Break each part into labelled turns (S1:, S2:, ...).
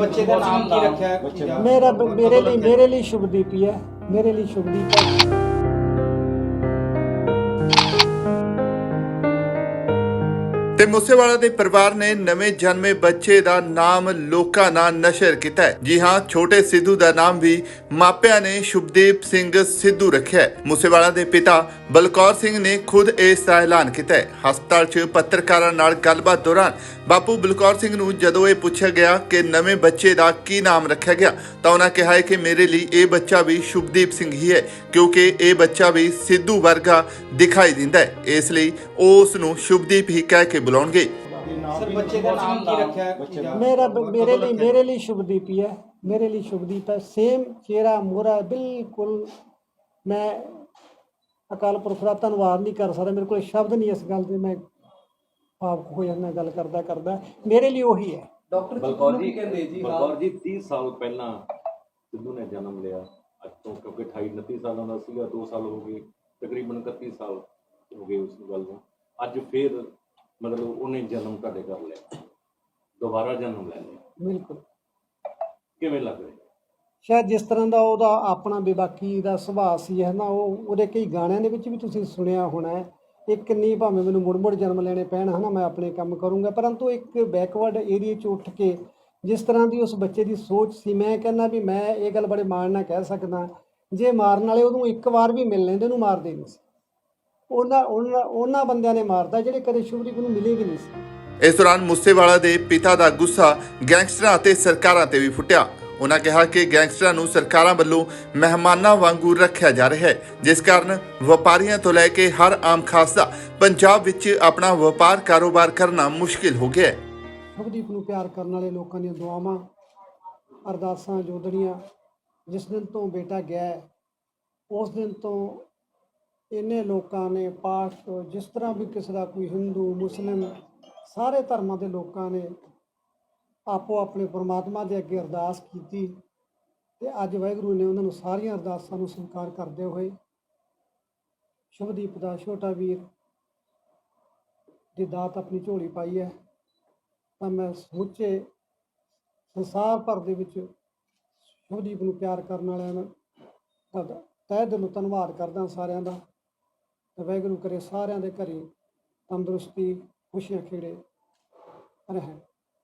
S1: ਬੱਚੇ ਦਾ ਨਾਮ ਕੀ ਰੱਖਿਆ ਹੈ? ਕੀ ਨਾਮ?
S2: ਮੇਰਾ ਮੇਰੇ ਲਈ ਮੇਰੇ ਲਈ ਸ਼ੁਭਦੀਪ ਹੀ ਹੈ ਮੇਰੇ ਲਈ ਸ਼ੁਭਦੀਪ ਹੈ
S3: ਤੇ ਮੂਸੇਵਾਲਾ ਦੇ ਪਰਿਵਾਰ ਨੇ ਨਵੇਂ ਜਨਮੇ ਬੱਚੇ ਦਾ ਨਾਮ ਲੋਕਾਂ ਨਾਲ ਨਸ਼ਰ ਕੀਤਾ ਹੈ ਜੀ ਹਾਂ ਛੋਟੇ ਸਿੱਧੂ ਦਾ ਨਾਮ ਵੀ ਮਾਪਿਆਂ ਨੇ ਸ਼ੁਭਦੀਪ ਸਿੰਘ ਸਿੱਧੂ ਰੱਖਿਆ ਹੈ ਮੂਸੇਵਾਲਾ ਦੇ ਪਿਤਾ ਬਲਕੌਰ ਸਿੰਘ ਨੇ ਖੁਦ ਇਸ ਦਾ ਐਲਾਨ ਕੀਤਾ ਹੈ ਹਸਪਤਾਲ 'ਚ ਪੱਤਰਕਾਰਾਂ ਨਾਲ ਗੱਲਬਾਤ ਦੌਰਾਨ ਬਾਪੂ ਬਲਕੌਰ ਸਿੰਘ ਨੂੰ ਜਦੋਂ ਇਹ ਪੁੱਛਿਆ ਗਿਆ ਕਿ ਨਵੇਂ ਬੱਚੇ ਦਾ ਕੀ ਨਾਮ ਰੱਖਿਆ ਗਿਆ ਤਾਂ ਉਹਨਾਂ ਕਿਹਾ ਹੈ ਕਿ ਮੇਰੇ ਲਈ ਇਹ ਬੱਚਾ ਵੀ ਸ਼ੁਭਦੀਪ ਸਿੰਘ ਹੀ ਹੈ ਕਿਉਂਕਿ ਇਹ ਬੱਚਾ ਵੀ ਸਿੱਧੂ ਵਰਗਾ ਦਿਖਾਈ ਦਿੰਦਾ ਹੈ। ਇਸ ਲਈ ਉਹ ਉਸ ਨੂੰ ਸ਼ੁਭਦੀਪ ਹੀ ਕਹਿ ਕੇ ਬੁਲਾਉਣਗੇ।
S1: ਸਰ ਬੱਚੇ ਦਾ ਨਾਮ ਕੀ ਰੱਖਿਆ ਹੈ? ਕੀ ਨਾਮ?
S2: ਮੇਰਾ ਮੇਰੇ ਲਈ ਮੇਰੇ ਲਈ ਸ਼ੁਭਦੀਪ ਹੀ ਹੈ। ਮੇਰੇ ਲਈ ਸ਼ੁਭਦੀਪ ਹੈ। ਸੇਮ ਚਿਹਰਾ ਮੋਰਾ ਬਿਲਕੁਲ ਮੈਂ ਅਕਾਲ ਪੁਰਖ ਦਾ ਧੰਨਵਾਦ ਨਹੀਂ ਕਰ ਸਕਦਾ। ਮੇਰੇ ਕੋਲ ਸ਼ਬਦ ਨਹੀਂ ਇਸ ਗੱਲ ਦੇ। ਮੈਂ ਭਾਵੁਕ ਹੋ ਜਾਂਦਾ ਗੱਲ ਕਰਦਾ ਕਰਦਾ। ਮੇਰੇ ਲਈ ਉਹੀ ਹੈ।
S1: ਡਾਕਟਰ
S4: ਬਲਕੌਰ ਜੀ
S1: ਕਹਿੰਦੇ ਜੀ?
S4: ਬਲਕੌਰ ਜੀ 30 ਸਾਲ ਪਹਿਲਾਂ ਸਿੱਧੂ ਨੇ ਜਨਮ ਲਿਆ। ਅੱਜ ਤੋਂ ਕਿਉਂਕਿ 28 29 ਸਾਲਾਂ ਦਾ ਸੀਗਾ 2 ਸਾਲ ਹੋ ਗਏ ਤਕਰੀਬਨ 31 ਸਾਲ ਹੋ ਗਏ ਉਸ ਗੱਲ ਨੂੰ। ਅੱਜ ਫੇਰ ਮਤਲਬ ਉਹਨੇ ਜਨਮ ਤੁਹਾਡੇ ਕਰ ਲਿਆ। ਦੁਬਾਰਾ ਜਨਮ ਲੈ ਲਿਆ।
S2: ਬਿਲਕੁਲ।
S4: ਕਿਵੇਂ ਲੱਗ ਰਿਹਾ?
S2: ਸ਼ਾਇਦ ਜਿਸ ਤਰ੍ਹਾਂ ਦਾ ਉਹਦਾ ਆਪਣਾ ਬੇਬਾਕੀ ਦਾ ਸੁਭਾਅ ਸੀ ਹੈ ਨਾ ਉਹ ਉਹਦੇ ਕਈ ਗਾਣਿਆਂ ਦੇ ਵਿੱਚ ਵੀ ਤੁਸੀਂ ਸੁਣਿਆ ਹੋਣਾ ਹੈ। ਇੱਕ ਨਹੀਂ ਭਾਵੇਂ ਮੈਨੂੰ ਮੁੜ ਮੁੜ ਜਨਮ ਲੈਣੇ ਪੈਣ ਹਨਾ, ਮੈਂ ਆਪਣੇ ਕੰਮ ਕਰੂੰਗਾ। ਪਰੰਤੂ ਇੱਕ ਬੈਕਵਰਡ ਏਰੀਆ 'ਚ ਉੱਠ ਕੇ ਜਿਸ ਤਰ੍ਹਾਂ ਦੀ ਉਸ ਬੱਚੇ ਦੀ ਸੋਚ ਸੀ, ਮੈਂ ਕਹਿੰਦਾ ਵੀ ਮੈਂ ਇਹ ਗੱਲ ਬੜੇ ਮਾਣ ਨਾਲ ਕਹਿ ਸਕਦਾ, ਜੇ ਮਾਰਨ ਵਾਲੇ ਉਹਨੂੰ ਇੱਕ ਵਾਰ ਵੀ ਮਿਲ ਲੈਂਦੇ, ਉਹਨੂੰ ਮਾਰਦੇ ਨਹੀਂ ਸੀ। ਉਹਨਾਂ ਉਹਨਾਂ ਬੰਦਿਆਂ ਨੇ ਮਾਰਦਾ ਜਿਹੜੇ ਕਦੇ ਸ਼ੁਭਦੀਪ ਨੂੰ ਮਿਲੇ ਵੀ ਨਹੀਂ ਸੀ।
S3: ਇਸ ਦੌਰਾਨ ਮੂਸੇਵਾਲਾ ਦੇ ਪਿਤਾ ਦਾ ਗੁੱਸਾ ਗੈਂਗਸਟਰਾਂ ਅਤੇ ਸਰਕਾਰਾਂ ਤੇ ਵੀ ਫੁੱਟਿਆ। ਉਹਨਾਂ ਕਿਹਾ ਕਿ ਗੈਂਗਸਟਰਾਂ ਨੂੰ ਸਰਕਾਰਾਂ ਵੱਲੋਂ ਮਹਿਮਾਨਾਂ ਵਾਂਗੂ ਰੱਖਿਆ ਜਾ ਰਿਹਾ ਹੈ, ਜਿਸ ਕਾਰਨ ਵਪਾਰੀਆਂ ਤੋਂ ਲੈ ਕੇ ਹਰ ਆਮ ਖਾਸ ਦਾ ਪੰਜਾਬ ਵਿੱਚ ਆਪਣਾ ਵਪਾਰ ਕਾਰੋਬਾਰ ਕਰਨਾ ਮੁਸ਼ਕਿਲ ਹੋ ਗਿਆ ਹੈ।
S2: ਸ਼ੁਭਦੀਪ ਨੂੰ ਪਿਆਰ ਕਰਨ ਵਾਲੇ ਲੋਕਾਂ ਦੀਆਂ ਦੁਆਵਾਂ, ਅਰਦਾਸਾਂ ਜੋਦੜੀਆਂ ਜਿਸ ਦਿਨ ਤੋਂ ਬੇਟਾ ਗਿਆ ਉਸ ਦਿਨ ਤੋਂ ਇਹਨੇ ਲੋਕਾਂ ਨੇ ਪਾਠ, ਜਿਸ ਤਰ੍ਹਾਂ ਵੀ ਕਿਸੇ ਦਾ ਕੋਈ ਹਿੰਦੂ, ਮੁਸਲਿਮ ਸਾਰੇ ਧਰਮਾਂ ਦੇ ਲੋਕਾਂ ਨੇ ਆਪੋ ਆਪਣੇ ਪਰਮਾਤਮਾ ਦੇ ਅੱਗੇ ਅਰਦਾਸ ਕੀਤੀ ਤੇ ਅੱਜ ਵਾਹਿਗੁਰੂ ਨੇ ਉਹਨਾਂ ਨੂੰ ਸਾਰੀਆਂ ਅਰਦਾਸਾਂ ਨੂੰ ਸਵੀਕਾਰ ਕਰਦੇ ਹੋਏ ਸ਼ੁਭਦੀਪ ਦਾ ਛੋਟਾ ਵੀਰ ਦੀ ਦਾਤ ਆਪਣੀ ਝੋਲੀ ਪਾਈ ਹੈ। ਤਾਂ ਮੈਂ ਸਮੁੱਚੇ ਸੰਸਾਰ ਭਰ ਦੇ ਵਿੱਚ ਸ਼ੁਭਦੀਪ ਨੂੰ ਪਿਆਰ ਕਰਨ ਵਾਲਿਆਂ ਦਾ ਦਾ ਤਹਿ ਦਿਲੋਂ ਧੰਨਵਾਦ ਕਰਦਾ ਸਾਰਿਆਂ ਦਾ। ਤੇ ਵਾਹਿਗੁਰੂ ਕਰੇ ਸਾਰਿਆਂ ਦੇ ਘਰੇ ਤੰਦਰੁਸਤੀ, ਖੁਸ਼ੀਆਂ ਖੇੜੇ ਰਹਿਣ।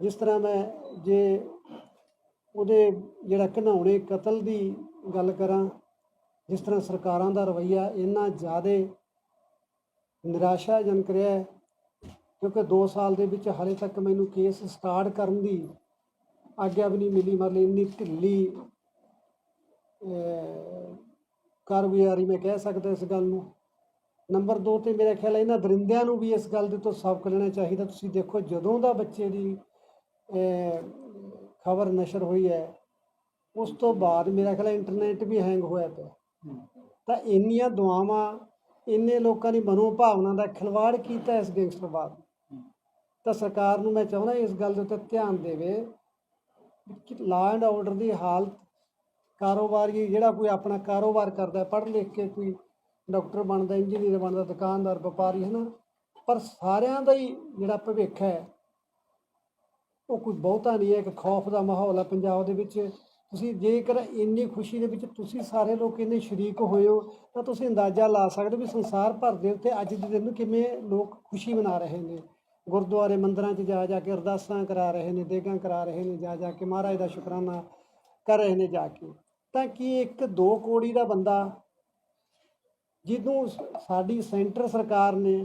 S2: ਜਿਸ ਤਰ੍ਹਾਂ ਮੈਂ ਜੇ ਉਹਦੇ ਜਿਹੜਾ ਘਿਨਾਉਣੇ ਕਤਲ ਦੀ ਗੱਲ ਕਰਾਂ, ਜਿਸ ਤਰ੍ਹਾਂ ਸਰਕਾਰਾਂ ਦਾ ਰਵੱਈਆ ਇੰਨਾ ਜ਼ਿਆਦਾ ਨਿਰਾਸ਼ਾਜਨਕ ਰਿਹਾ ਹੈ, ਕਿਉਂਕਿ 2 ਸਾਲ ਦੇ ਵਿੱਚ ਹਾਲੇ ਤੱਕ ਮੈਨੂੰ ਕੇਸ ਸਟਾਰਟ ਕਰਨ ਦੀ ਆਗਿਆ ਵੀ ਨਹੀਂ ਮਿਲੀ, ਮਤਲਬ ਇੰਨੀ ਢਿੱਲੀ ਕਾਰਗੁਜ਼ਾਰੀ ਮੈਂ ਕਹਿ ਸਕਦਾ ਇਸ ਗੱਲ ਨੂੰ। ਨੰਬਰ 2 ਤੇ ਮੇਰਾ ਖਿਆਲ ਹੈ ਇਹਨਾਂ ਦਰਿੰਦਿਆਂ ਨੂੰ ਵੀ ਇਸ ਗੱਲ ਦੇ ਤੋਂ ਸਬਕ ਲੈਣਾ ਚਾਹੀਦਾ। ਤੁਸੀਂ ਦੇਖੋ ਜਦੋਂ ਦਾ ਬੱਚੇ ਦੀ ਖਬਰ ਨਸ਼ਰ ਹੋਈ ਹੈ। ਉਸ ਤੋਂ ਬਾਅਦ ਮੇਰਾ ਖਿਆਲ ਇੰਟਰਨੈਟ ਵੀ ਹੈਂਗ ਹੋਇਆ ਪਿਆ। ਤਾਂ ਇੰਨੀਆਂ ਦੁਆਵਾਂ ਇੰਨੇ ਲੋਕਾਂ ਦੀ ਮਨੋਭਾਵਨਾ ਦਾ ਖਿਲਵਾੜ ਕੀਤਾ ਇਸ ਗੈਂਗਸਟਰਵਾਦ ਨੇ। ਤਾਂ ਸਰਕਾਰ ਨੂੰ ਮੈਂ ਚਾਹੁੰਦਾ ਇਸ ਗੱਲ ਦੇ ਉੱਤੇ ਧਿਆਨ ਦੇਵੇ ਕਿ ਲਾ ਐਂਡ ਆਰਡਰ ਦੀ ਹਾਲਤ ਕਾਰੋਬਾਰੀ ਜਿਹੜਾ ਕੋਈ ਆਪਣਾ ਕਾਰੋਬਾਰ ਕਰਦਾ ਪੜ੍ਹ ਲਿਖ ਕੇ ਕੋਈ ਡਾਕਟਰ ਬਣਦਾ ਇੰਜੀਨੀਅਰ ਬਣਦਾ ਦੁਕਾਨਦਾਰ ਵਪਾਰੀ ਹੈ ਨਾ ਪਰ ਸਾਰਿਆਂ ਦਾ ਹੀ ਜਿਹੜਾ ਭਵਿੱਖ ਹੈ ਉਹ ਕੋਈ ਬਹੁਤਾ ਨਹੀਂ ਹੈ, ਇੱਕ ਖੌਫ ਦਾ ਮਾਹੌਲ ਹੈ ਪੰਜਾਬ ਦੇ ਵਿੱਚ। ਤੁਸੀਂ ਜੇਕਰ ਇੰਨੀ ਖੁਸ਼ੀ ਦੇ ਵਿੱਚ ਤੁਸੀਂ ਸਾਰੇ ਲੋਕ ਇੰਨੇ ਸ਼ਰੀਕ ਹੋਏ ਹੋ, ਤਾਂ ਤੁਸੀਂ ਅੰਦਾਜ਼ਾ ਲਾ ਸਕਦੇ ਹੋ ਵੀ ਸੰਸਾਰ ਭਰ ਦੇ ਉੱਤੇ ਅੱਜ ਦੇ ਦਿਨ ਕਿਵੇਂ ਲੋਕ ਖੁਸ਼ੀ ਮਨਾ ਰਹੇ ਨੇ। ਗੁਰਦੁਆਰੇ ਮੰਦਰਾਂ 'ਚ ਜਾ ਜਾ ਕੇ ਅਰਦਾਸਾਂ ਕਰਾ ਰਹੇ ਨੇ, ਦੇਗਾਂ ਕਰਾ ਰਹੇ ਨੇ, ਜਾ ਜਾ ਕੇ ਮਹਾਰਾਜ ਦਾ ਸ਼ੁਕਰਾਨਾ ਕਰ ਰਹੇ ਨੇ ਜਾ ਕੇ। ਤਾਂ ਕੀ ਇੱਕ ਦੋ ਕੋੜੀ ਦਾ ਬੰਦਾ, ਜਿਹਨੂੰ ਸਾਡੀ ਸੈਂਟਰ ਸਰਕਾਰ ਨੇ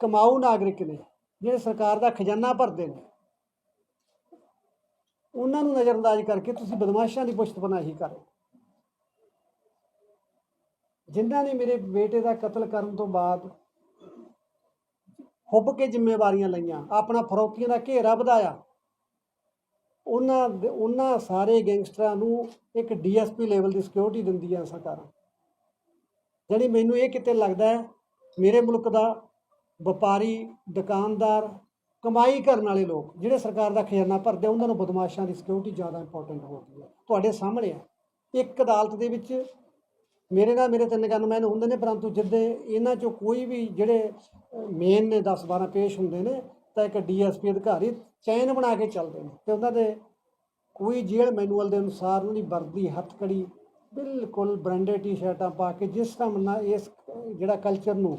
S2: ਕਮਾਊ ਨਾਗਰਿਕ ਨੇ, ਜਿਹੜੇ ਸਰਕਾਰ ਦਾ ਖਜ਼ਾਨਾ ਭਰਦੇ ਨੇ। ਉਹਨਾਂ ਨੂੰ ਨਜ਼ਰਅੰਦਾਜ਼ ਕਰਕੇ ਤੁਸੀਂ ਬਦਮਾਸ਼ਾਂ ਦੀ ਪੁਸ਼ਤਪਨਾਹੀ ਕਰ। ਜਿਨ੍ਹਾਂ ਨੇ ਮੇਰੇ ਬੇਟੇ ਦਾ ਕਤਲ ਕਰਨ ਤੋਂ ਬਾਅਦ ਹੁੱਬ ਕੇ ਜ਼ਿੰਮੇਵਾਰੀਆਂ ਲਈਆਂ, ਆਪਣਾ ਫਰੌਤੀਆਂ ਦਾ ਘੇਰਾ ਵਧਾਇਆ। ਉਹਨਾਂ ਦੇ- ਉਹਨਾਂ ਸਾਰੇ ਗੈਂਗਸਟਰਾਂ ਨੂੰ ਇੱਕ ਡੀਐਸਪੀ ਲੈਵਲ ਦੀ ਸਿਕਿਉਰਿਟੀ ਦਿੰਦੀਆਂ ਸਰਕਾਰਾਂ। ਜਿਹੜੀ ਮੈਨੂੰ ਇਹ ਕਿਤੇ ਲੱਗਦਾ ਹੈ, ਮੇਰੇ ਮੁਲਕ ਦਾ ਵਪਾਰੀ ਦੁਕਾਨਦਾਰ ਕਮਾਈ ਕਰਨ ਵਾਲੇ ਲੋਕ ਜਿਹੜੇ ਸਰਕਾਰ ਦਾ ਖਜ਼ਾਨਾ ਭਰਦੇ ਆ, ਉਹਨਾਂ ਨੂੰ ਬਦਮਾਸ਼ਾਂ ਦੀ ਸਿਕਿਉਰਿਟੀ ਜ਼ਿਆਦਾ ਇੰਪੋਰਟੈਂਟ ਹੋ ਗਈ ਹੈ। ਤੁਹਾਡੇ ਸਾਹਮਣੇ ਆ। ਇੱਕ ਅਦਾਲਤ ਦੇ ਵਿੱਚ ਮੇਰੇ ਨਾਲ ਮੇਰੇ ਤਿੰਨ ਗਨਮੈਨ ਹੁੰਦੇ ਨੇ ਪਰੰਤੂ ਜਿੱਦੇ ਇਹਨਾਂ ਚੋਂ ਕੋਈ ਵੀ ਜਿਹੜੇ ਮੇਨ ਨੇ 10 12 ਪੇਸ਼ ਹੁੰਦੇ ਨੇ ਤਾਂ ਇੱਕ ਡੀਐਸਪੀ ਅਧਿਕਾਰੀ ਚੈਨ ਬਣਾ ਕੇ ਚੱਲਦੇ ਨੇ। ਤੇ ਉਹਨਾਂ ਦੇ ਕੋਈ ਜੇਲ੍ਹ ਮੈਨੂਅਲ ਦੇ ਅਨੁਸਾਰ ਉਹਨਾਂ ਦੀ ਵਰਦੀ ਹੱਥਕੜੀ ਬਿਲਕੁਲ ਬ੍ਰਾਂਡਡ ਟੀ-ਸ਼ਰਟਾਂ ਪਾ ਕੇ ਜਿਸ ਢੰਗ ਨਾਲ ਇਸ ਜਿਹੜਾ ਕਲਚਰ ਨੂੰ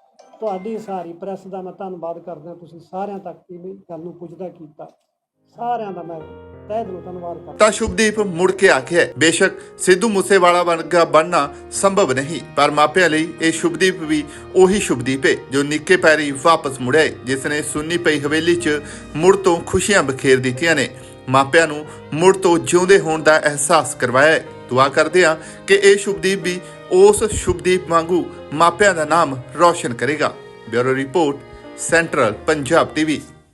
S2: ਤੁਹਾਡੀ ਸਾਰੀ ਪ੍ਰੈਸ ਦਾ ਮੈਂ ਧੰਨਵਾਦ ਕਰਦਾ ਤੁਸੀਂ ਸਾਰਿਆਂ ਤੱਕ ਇਹ ਗੱਲ ਨੂੰ ਪੁੱਜਦਾ ਕੀਤਾ। ਸਾਰਿਆਂ ਦਾ ਮੈਂ ਤਹਿ ਦਿਲੋਂ ਧੰਨਵਾਦ ਕਰਦਾ
S3: ਤਾਂ ਸ਼ੁਭਦੀਪ ਮੁੜ ਕੇ ਆਖਿਆ ਬੇਸ਼ੱਕ ਸਿੱਧੂ ਮੂਸੇਵਾਲਾ ਵਰਗਾ ਬਣਨਾ ਸੰਭਵ ਨਹੀਂ ਪਰ ਮਾਪਿਆਂ ਲਈ ਇਹ ਸ਼ੁਭਦੀਪ ਵੀ ਉਹੀ ਸ਼ੁਭਦੀਪ ਹੈ ਜੋ ਨਿੱਕੇ ਪੈਰੀ ਵਾਪਸ ਮੁੜਿਆ ਹੈ, ਜਿਸ ਨੇ ਸੁੰਨੀ ਪਈ ਹਵੇਲੀ 'ਚ ਮੁੜ ਤੋਂ ਖੁਸ਼ੀਆਂ ਬਖੇਰ ਦਿੱਤੀਆਂ ਨੇ। ਮਾਪਿਆਂ ਨੂੰ ਮੁੜ ਤੋਂ ਜਿਉਂਦੇ ਹੋਣ ਦਾ ਅਹਿਸਾਸ ਕਰਵਾਇਆ ਹੈ ਦੁਆ ਕਰਦੇ ਹਾਂ ਕਿ ਇਹ ਸ਼ੁਭਦੀਪ ਵੀ ਉਸ ਸ਼ੁਭਦੀਪ ਵਾਂਗੂ ਮਾਪਿਆਂ ਦਾ ਨਾਮ ਰੌਸ਼ਨ ਕਰੇਗਾ। Bureau report central Punjab TV.